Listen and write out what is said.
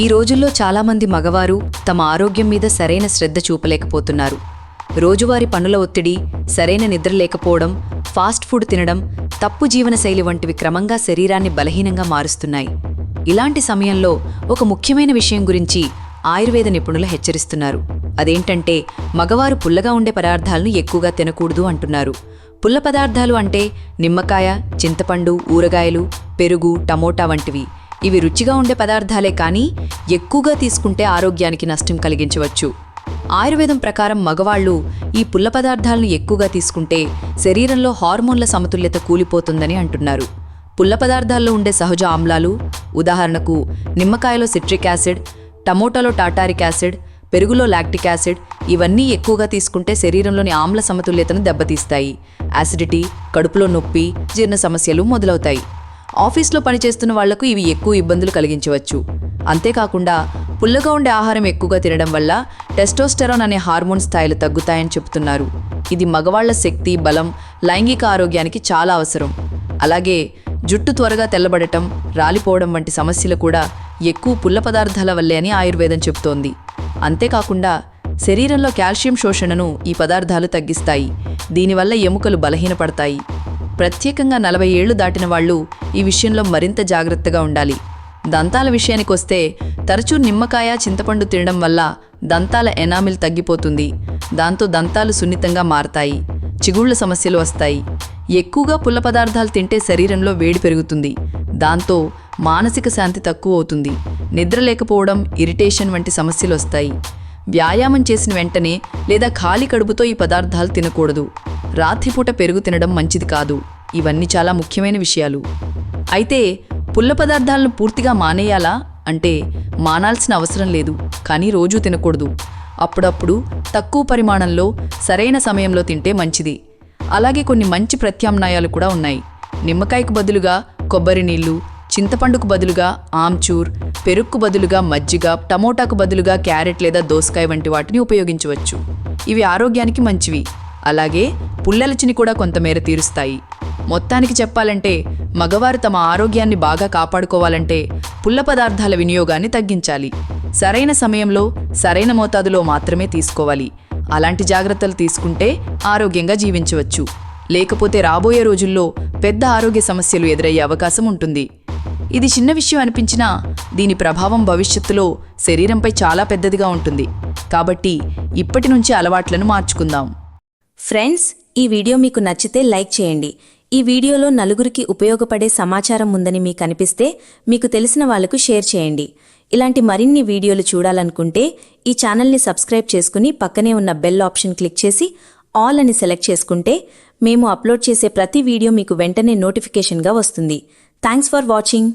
ఈ రోజుల్లో చాలామంది మగవారు తమ ఆరోగ్యం మీద సరైన శ్రద్ధ చూపలేకపోతున్నారు. రోజువారీ పనుల ఒత్తిడి సరైన నిద్ర లేకపోవడం ఫాస్ట్ ఫుడ్ తినడం తప్పు జీవనశైలి వంటివి క్రమంగా శరీరాన్ని బలహీనంగా మారుస్తున్నాయి. ఇలాంటి సమయంలో ఒక ముఖ్యమైన విషయం గురించి ఆయుర్వేద నిపుణులు హెచ్చరిస్తున్నారు. అదేంటంటే మగవారు పుల్లగా ఉండే పదార్థాలను ఎక్కువగా తినకూడదు అంటున్నారు. పుల్ల పదార్థాలు అంటే నిమ్మకాయ చింతపండు ఊరగాయలు పెరుగు టమోటా వంటివి. ఇవి రుచిగా ఉండే పదార్థాలే కానీ ఎక్కువగా తీసుకుంటే ఆరోగ్యానికి నష్టం కలిగించవచ్చు. ఆయుర్వేదం ప్రకారం మగవాళ్ళు ఈ పుల్ల పదార్థాలను ఎక్కువగా తీసుకుంటే శరీరంలో హార్మోన్ల సమతుల్యత కూలిపోతుందని అంటున్నారు. పుల్ల పదార్థాల్లో ఉండే సహజ ఆమ్లాలు ఉదాహరణకు నిమ్మకాయలో సిట్రిక్ యాసిడ్ టమోటాలో టాటారిక్ యాసిడ్ పెరుగులో లాక్టిక్ యాసిడ్ ఇవన్నీ ఎక్కువగా తీసుకుంటే శరీరంలోని ఆమ్ల సమతుల్యతను దెబ్బతీస్తాయి. యాసిడిటీ కడుపులో నొప్పి జీర్ణ సమస్యలు మొదలవుతాయి. ఆఫీస్లో పనిచేస్తున్న వాళ్ళకు ఇవి ఎక్కువ ఇబ్బందులు కలిగించవచ్చు. అంతేకాకుండా పుల్లగా ఉండే ఆహారం ఎక్కువగా తినడం వల్ల టెస్టోస్టెరాన్ అనే హార్మోన్ స్థాయిలు తగ్గుతాయని చెబుతున్నారు. ఇది మగవాళ్ళ శక్తి బలం లైంగిక ఆరోగ్యానికి చాలా అవసరం. అలాగే జుట్టు త్వరగా తెల్లబడటం రాలిపోవడం వంటి సమస్యలు కూడా ఎక్కువ పుల్ల పదార్థాల వల్లే అని ఆయుర్వేదం చెబుతోంది. అంతేకాకుండా శరీరంలో కాల్షియం శోషణను ఈ పదార్థాలు తగ్గిస్తాయి. దీనివల్ల ఎముకలు బలహీనపడతాయి. ప్రత్యేకంగా నలభై ఏళ్ళు దాటిన వాళ్ళు ఈ విషయంలో మరింత జాగ్రత్తగా ఉండాలి. దంతాల విషయానికొస్తే తరచూ నిమ్మకాయ చింతపండు తినడం వల్ల దంతాల ఎనామిల్ తగ్గిపోతుంది. దాంతో దంతాలు సున్నితంగా మారతాయి. చిగుళ్ళ సమస్యలు వస్తాయి. ఎక్కువగా పుల్ల పదార్థాలు తింటే శరీరంలో వేడి పెరుగుతుంది. దాంతో మానసిక శాంతి తక్కువ అవుతుంది. నిద్ర లేకపోవడం ఇరిటేషన్ వంటి సమస్యలు వస్తాయి. వ్యాయామం చేసిన వెంటనే లేదా ఖాళీ కడుపుతో ఈ పదార్థాలు తినకూడదు. రాత్రిపూట పెరుగు తినడం మంచిది కాదు. ఇవన్నీ చాలా ముఖ్యమైన విషయాలు. అయితే పుల్ల పదార్థాలను పూర్తిగా మానేయాలా? అంటే మానాల్సిన అవసరం లేదు కానీ రోజూ తినకూడదు. అప్పుడప్పుడు తక్కువ పరిమాణంలో సరైన సమయంలో తింటే మంచిది. అలాగే కొన్ని మంచి ప్రత్యామ్నాయాలు కూడా ఉన్నాయి. నిమ్మకాయకు బదులుగా కొబ్బరి నీళ్ళు చింతపండుకు బదులుగా ఆమ్చూర్ పెరుక్కు బదులుగా మజ్జిగ టమోటాకు బదులుగా క్యారెట్ లేదా దోసకాయ వంటి వాటిని ఉపయోగించవచ్చు. ఇవి ఆరోగ్యానికి మంచివి. అలాగే పుల్లలచిని కూడా కొంతమేర తీరుస్తాయి. మొత్తానికి చెప్పాలంటే మగవారు తమ ఆరోగ్యాన్ని బాగా కాపాడుకోవాలంటే పుల్ల పదార్థాల వినియోగాన్ని తగ్గించాలి. సరైన సమయంలో సరైన మోతాదులో మాత్రమే తీసుకోవాలి. అలాంటి జాగ్రత్తలు తీసుకుంటే ఆరోగ్యంగా జీవించవచ్చు. లేకపోతే రాబోయే రోజుల్లో పెద్ద ఆరోగ్య సమస్యలు ఎదురయ్యే అవకాశం ఉంటుంది. ఇది చిన్న విషయం అనిపించినా దీని ప్రభావం భవిష్యత్తులో శరీరంపై చాలా పెద్దదిగా ఉంటుంది. కాబట్టి ఇప్పటి నుంచి అలవాట్లను మార్చుకుందాం. ఫ్రెండ్స్ ఈ వీడియో మీకు నచ్చితే లైక్ చేయండి. ఈ వీడియోలో నలుగురికి ఉపయోగపడే సమాచారం ఉందని మీకు అనిపిస్తే మీకు తెలిసిన వాళ్ళకు షేర్ చేయండి. ఇలాంటి మరిన్ని వీడియోలు చూడాలనుకుంటే ఈ ఛానల్ని సబ్స్క్రైబ్ చేసుకుని పక్కనే ఉన్న బెల్ ఆప్షన్ క్లిక్ చేసి ఆల్ అని సెలెక్ట్ చేసుకుంటే మేము అప్లోడ్ చేసే ప్రతి వీడియో మీకు వెంటనే నోటిఫికేషన్గా వస్తుంది. Thanks for watching.